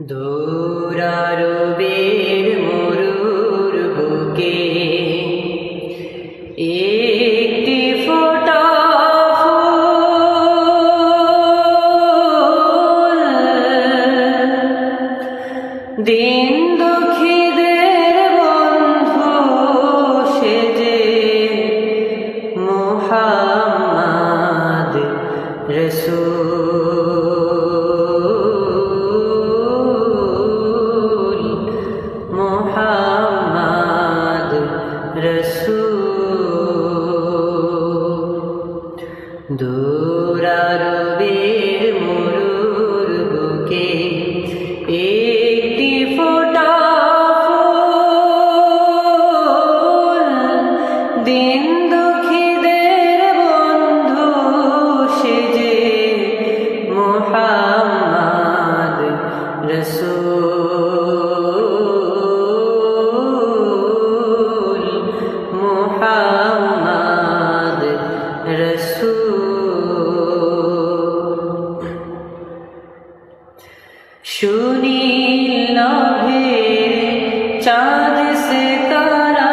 দূরারবের মরুর বুকে একটি ফোটা দিন प्यार से करा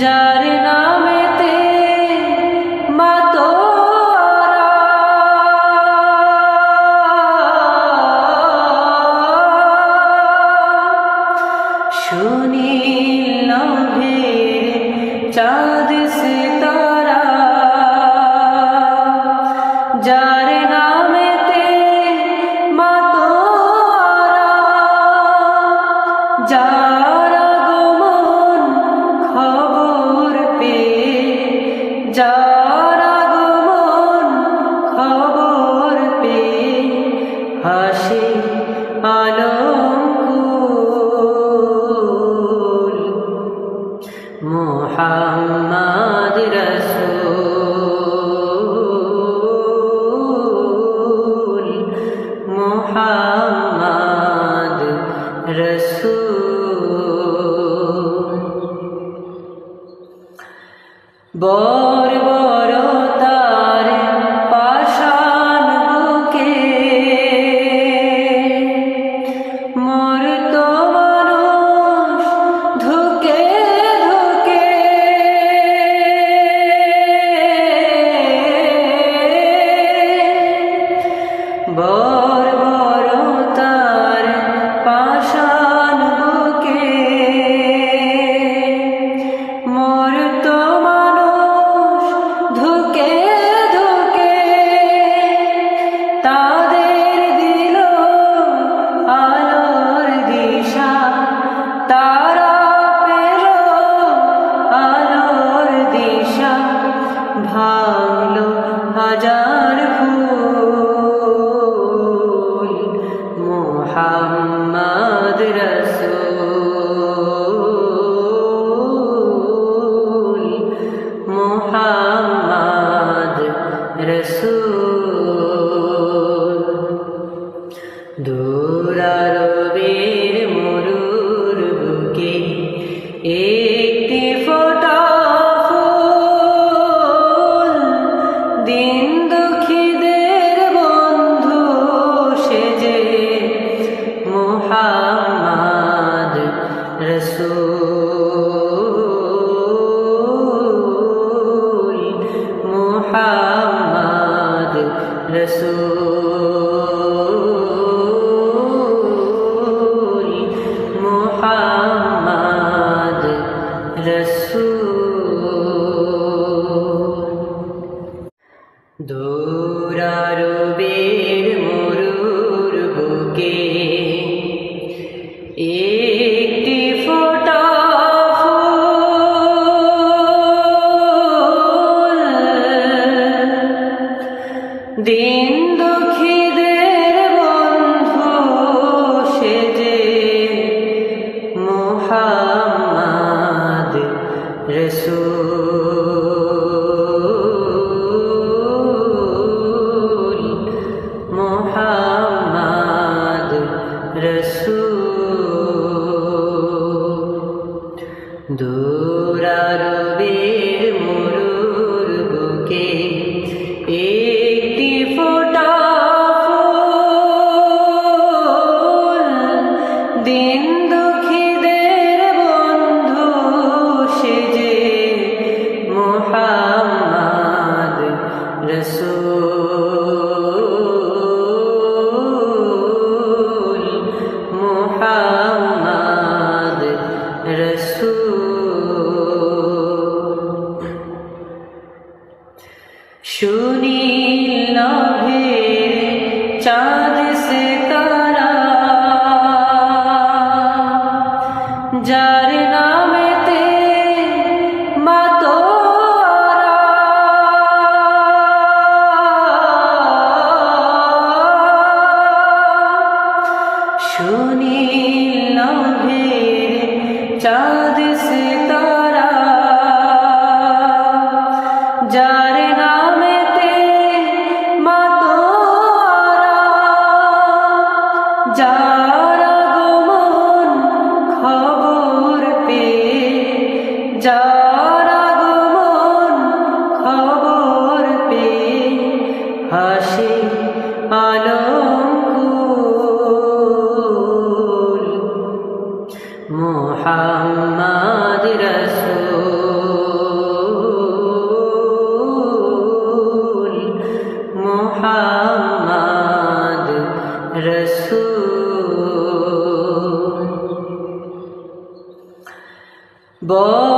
जार नाम ते मातो सुनी लम्बे चार যা 不 ভাব দূরারবের মরুর বুকে দিন দুঃখী চাঁদ সে কারা যার নামেতে মাতোরা শুনি লভের চাঁদ যার আগমন খবর পেয়ে যার আগমন খবর পেয়ে হাসি আলোকুল মহা Bo